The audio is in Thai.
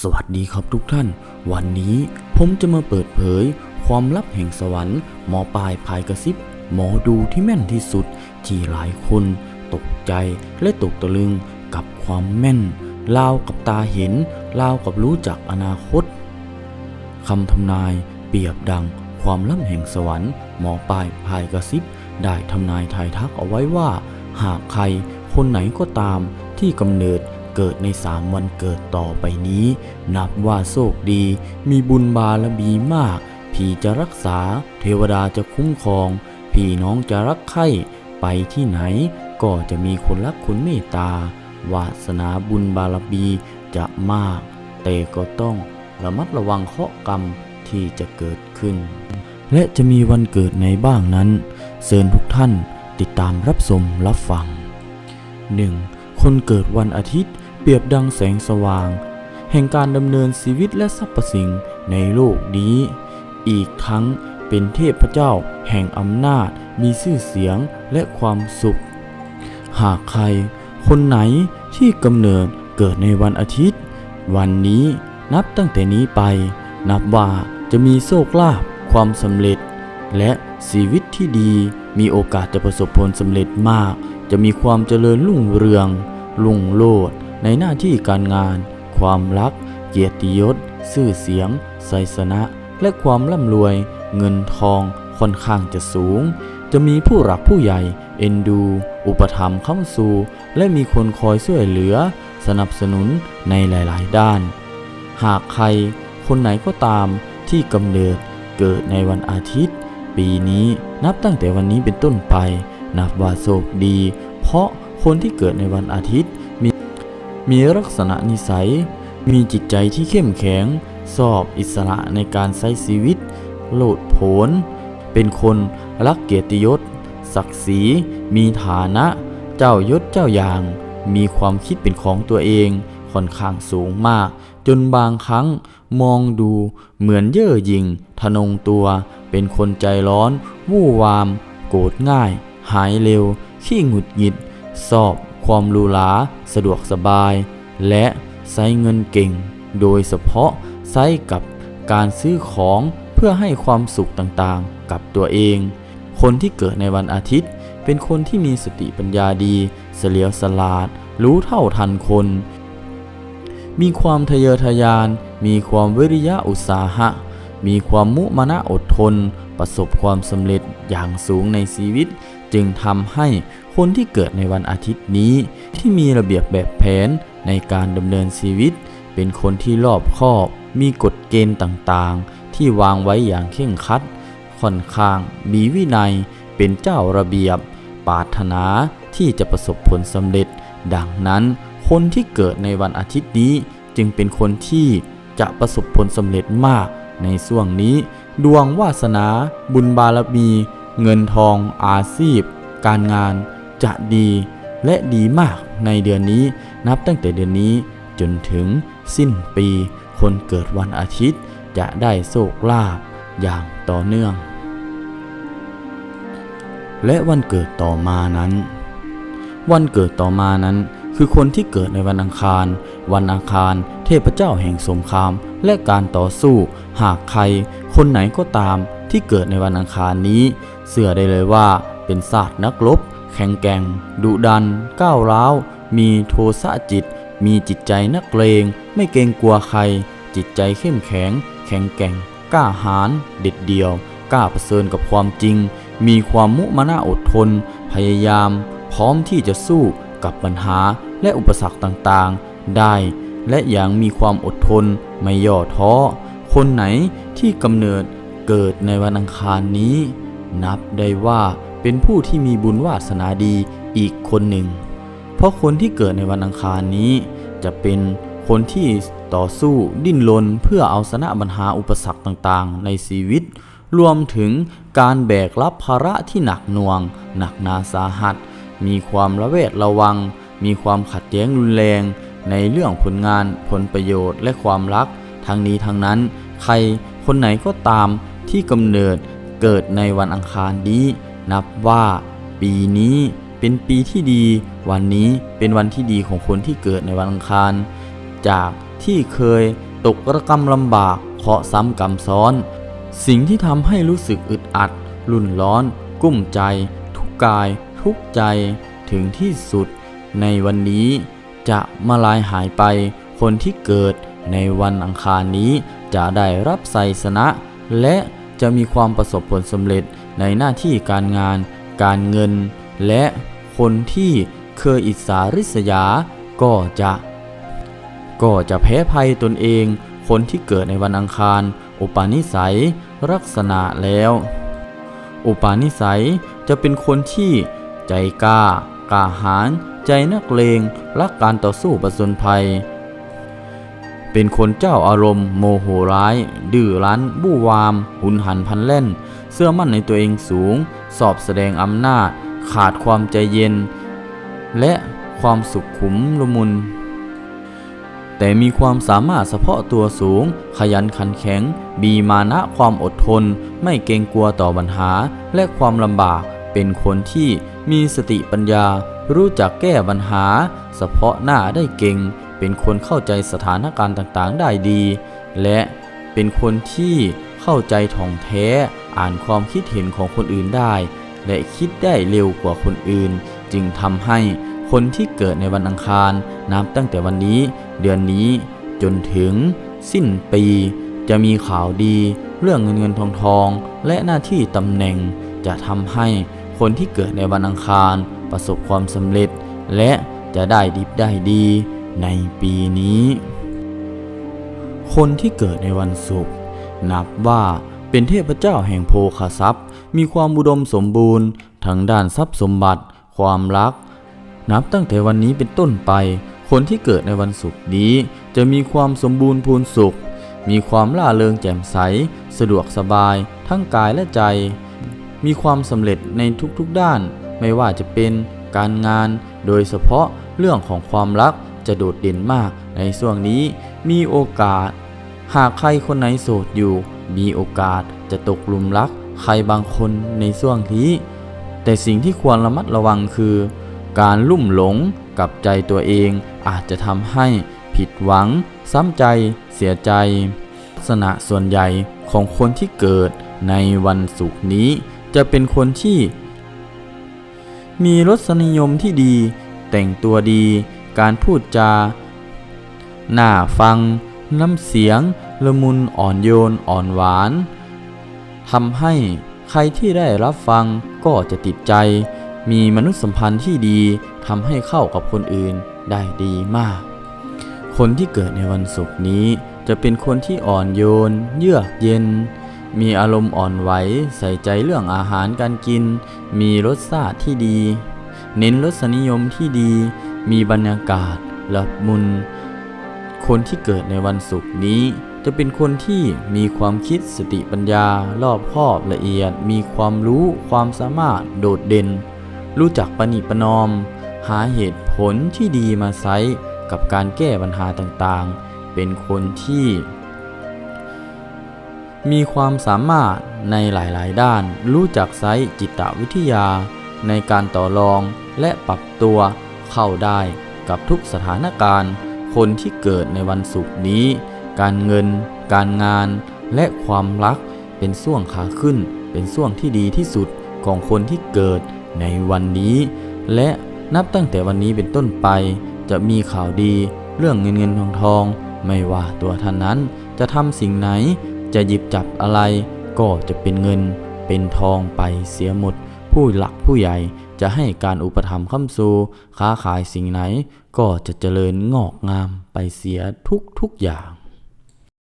สวัสดีครับทุกท่าน วันนี้ผมจะมาเปิดเผย ความลับแห่งสวรรค์หมอปลายพายกระซิบ หมอดูที่แม่นที่สุด ที่หลายคน ตกใจและตกตะลึงกับความแม่นลาวกับตาเห็นลาวกับรู้จักอนาคตคำทำนายเปรียบดังความล่ำแห่งสวรรค์หมอปลายพายกระซิบ ได้ทำนายทายทักเอาไว้ว่า หากใครคนไหนก็ตามที่กำเนิด เกิดในสามวันเกิดต่อไปนี้ นับว่าโชคดี มีบุญบารมีมาก ผีจะรักษา เทวดาจะคุ้มครอง พี่น้องจะรักใคร่ไปที่ไหน ก็จะมีคนรักคนเมตตาวาสนาบุญบารมีจะมาก แต่ก็ต้องระมัดระวังเคราะกรรมที่จะเกิดขึ้น และจะมีวันเกิดในบ้างนั้นเชิญทุกท่านติดตามรับชมรับฟัง 1. คนเกิดวันอาทิตย์ เปรียบดังแสงสว่าง แห่งการดำเนินชีวิตและสรรพสิ่งในโลกนี้ อีกทั้งเป็นเทพเจ้าแห่งอำนาจมีชื่อเสียงและความสุข หากใคร คนไหนที่กำเนิดเกิดในวันอาทิตย์ วันนี้นับตั้งแต่นี้ไป นับว่าจะมีโชคลาภความสำเร็จ และชีวิตที่ดีมีโอกาสจะประสบผลสำเร็จมาก จะมีความเจริญรุ่งเรืองรุ่งโลด ในหน้าที่การงาน ความรัก เกียรติยศ ชื่อเสียงไสยสนะ และความร่ำรวย เงินทอง ค่อนข้างจะสูง จะมีผู้หลักผู้ใหญ่ เอ็นดู อุปถัมภ์เข้าสู่และมีคนคอยช่วยเหลือ สนับสนุนในหลาย ๆ ด้าน หากใคร คนไหนก็ตามที่กำเนิดเกิดในวันอาทิตย์ ปีนี้นับตั้งแต่วันนี้เป็นต้นไป นับว่าโชคดี เพราะคนที่เกิดในวันอาทิตย์ มีลักษณะนิสัย มีจิตใจที่เข้มแข็งชอบอิสระในการใช้ชีวิต โลดโผน เป็นคนรักเกียรติยศ ศักดิ์ศรี มีฐานะ เจ้ายศเจ้าอย่าง มีความคิดเป็นของตัวเองค่อนข้างสูงมาก จนบางครั้งมองดูเหมือนเย่อหยิ่งทะนงตัว เป็นคนใจร้อน วู่วาม โกรธง่าย หายเร็ว ขี้หงุดหงิด สอบ ความหรูหราสะดวกสบาย และใช้เงินเก่ง โดยเฉพาะใช้กับการซื้อของเพื่อให้ความสุขต่างๆ กับตัวเอง คนที่เกิดในวันอาทิตย์ เป็นคนที่มีสติปัญญาดีเฉลียวฉลาด รู้เท่าทันคน มีความทะเยอทะยาน มีความวิริยะอุตสาหะ มีความมุมานะอดทน ประสบความสำเร็จอย่างสูงในชีวิต จึงทำให้คนที่เกิดในวันอาทิตย์นี้ ที่มีระเบียบแบบแผนในการดำเนินชีวิต เป็นคนที่รอบคอบ มีกฎเกณฑ์ต่างๆ ที่วางไว้อย่างเข่งครัด ค่อนข้างมีวินัย เป็นเจ้าระเบียบ ปาถนาที่จะประสบผลสำเร็จ ดังนั้นคนที่เกิดในวันอาทิตย์นี้ จึงเป็นคนที่จะประสบผลสำเร็จมากในช่วงนี้ ดวงวาสนา บุญบารมี เงินทองอาชีพ การงานจะดีและดีมากในเดือนนี้นับตั้งแต่เดือนนี้จนถึงสิ้นปี คนเกิดวันอาทิตย์จะได้โชคลาภอย่างต่อเนื่อง และวันเกิดต่อมานั้น วันเกิดต่อมานั้น คือคนที่เกิดในวันอังคาร วันอังคาร เทพเจ้าแห่งสงครามและการต่อสู้ หากใคร คนไหนก็ตาม ที่เกิดในวันอังคารนี้ เสื่อได้เลยว่าเป็นศาสตร์นักรบแข็งแกร่ง ดุดัน ก้าวร้าว มีโทสะจิต มีจิตใจนักเลง ไม่เกรงกลัวใคร จิตใจเข้มแข็ง แข็งแกร่ง กล้าหาญเด็ดเดี่ยว กล้าเผชิญกับความจริง มีความมุมานะอดทน พยายาม พร้อมที่จะสู้กับปัญหาและอุปสรรคต่างๆ ได้ และอย่างมีความอดทน ไม่ย่อท้อ คนไหนที่กำเนิด เกิดในวันอังคารนี้ นับได้ว่าเป็นผู้ที่มีบุญวาสนาดีอีกคนหนึ่ง เพราะคนที่เกิดในวันอังคารนี้ จะเป็นคนที่ต่อสู้ดิ้นรนเพื่อเอาชนะปัญหาอุปสรรคต่างๆ ในชีวิต รวมถึงการแบกรับภาระที่หนักหน่วง หนักหนาสาหัส มีความระแวดระวัง มีความขัดแย้งรุนแรง ในเรื่องผลงาน ผลประโยชน์ และความรัก ทั้งนี้ทั้งนั้น ใครคนไหนก็ตาม ที่กำเนิดเกิดในวันอังคารนี้ นับว่า ปีนี้เป็นปีที่ดี วันนี้เป็นวันที่ดีของคนที่เกิดในวันอังคาร จากที่เคยตกระกำลำบากเคาะซ้ำกรรมซ้อน สิ่งที่ทำให้รู้สึกอึดอัด รุ่นร้อน กุ้มใจ ทุกกายทุกใจถึงที่สุด ในวันนี้จะมาลายหายไป คนที่เกิดในวันอังคารนี้จะได้รับไสยสนะและ จะมีความประสบผลสำเร็จในหน้าที่การงาน การเงิน และคนที่เคยอิจฉาริษยาก็จะ ก็จะแพ้ภัยตนเอง คนที่เกิดในวันอังคาร อุปาณิสัยลักษณะแล้ว อุปาณิสัยจะเป็นคนที่ใจกล้ากล้าหาญใจนักเลงรักการต่อสู้ประสนภัย เป็นคนเจ้าอารมณ์โมโหร้าย ดื้อรั้น บู้วาม หุนหันพันแล่น เสื้อมั่นในตัวเองสูง สอบแสดงอำนาจ ขาดความใจเย็น และความสุขขุมละมุน แต่มีความสามารถเฉพาะตัวสูง ขยันขันแข็ง มีมานะความอดทน ไม่เกรงกลัวต่อปัญหา และความลำบาก เป็นคนที่มีสติปัญญา รู้จักแก้ปัญหา เฉพาะหน้าได้เก่ง เป็นคนเข้าใจสถานการณ์ต่างๆ ได้ดี และเป็นคนที่เข้าใจท่องแท้อ่านความคิดเห็นของคนอื่นได้ และคิดได้เร็วกว่าคนอื่น จึงทำให้คนที่เกิดในวันอังคารนับตั้งแต่วันนี้ เดือนนี้จนถึงสิ้นปี จะมีข่าวดี เรื่องเงินเงินทองทองและหน้าที่ตำแหน่ง จะทำให้คนที่เกิดในวันอังคาร ประสบความสำเร็จ และจะได้ดิบได้ดี ในปีนี้ คนที่เกิดในวันศุกร์นับว่าเป็นเทพเจ้าแห่งโภคทรัพย์ มีความอุดมสมบูรณ์ทั้งด้านทรัพย์สมบัติ ความรัก นับตั้งแต่วันนี้เป็นต้นไป คนที่เกิดในวันศุกร์นี้ จะมีความสมบูรณ์พูนสุข มีความล่าเริงแจ่มใส สะดวกสบาย ทั้งกายและใจ มีความสำเร็จในทุกๆด้าน ไม่ว่าจะเป็นการงาน โดยเฉพาะเรื่องของความรัก จะโดดเด่นมากในช่วงนี้มีโอกาส หากใครคนไหนโสดอยู่ มีโอกาสจะตกหลุมรักใครบางคนในช่วงนี้ แต่สิ่งที่ควรระมัดระวังคือ การลุ่มหลงกับใจตัวเองอาจจะทำให้ผิดหวัง ซ้ำใจ เสียใจลักษณะส่วนใหญ่ของคนที่เกิดในวันศุกร์นี้ จะเป็นคนที่ มีรสนิยมที่ดี แต่งตัวดี การพูดจา หน่าฟัง น้ำเสียง ละมุนอ่อนโยนอ่อนหวานทำให้ใครที่ได้รับฟังก็จะติดใจ มีมนุษยสัมพันธ์ที่ดีทำให้เข้ากับคนอื่นได้ดีมาก คนที่เกิดในวันศุกร์นี้ จะเป็นคนที่อ่อนโยน เยือกเย็น มีอารมณ์อ่อนไหว ใส่ใจเรื่องอาหารการกิน มีรสชาติที่ดี เน้นรสนิยมที่ดี มีบรรยากาศละมุน คนที่เกิดในวันศุกร์นี้ จะเป็นคนที่มีความคิดสติปัญญา รอบคอบละเอียด มีความรู้ความสามารถโดดเด่น รู้จักประนีปนอม หาเหตุผลที่ดีมาใช้กับการแก้ปัญหาต่างๆ เป็นคนที่ มีความสามารถในหลายๆ ด้าน รู้จักใช้จิตวิทยา ในการต่อรองและปรับตัว เข้าได้กับทุกสถานการณ์ คนที่เกิดในวันศุกร์นี้ การเงิน การงาน และความรักเป็นช่วงขาขึ้น เป็นช่วงที่ดีที่สุดของคนที่เกิดในวันนี้ และนับตั้งแต่วันนี้เป็นต้นไป จะมีข่าวดีเรื่องเงินเงินทองทอง ไม่ว่าตัวท่านนั้นจะทำสิ่งไหน จะหยิบจับอะไร ก็จะเป็นเงินเป็นทองไปเสียหมด ผู้หลักผู้ใหญ่จะให้การอุปถัมภ์ค้ำซูค้าขายสิ่งไหน ก็จะเจริญงอกงามไปเสียทุกทุกอย่าง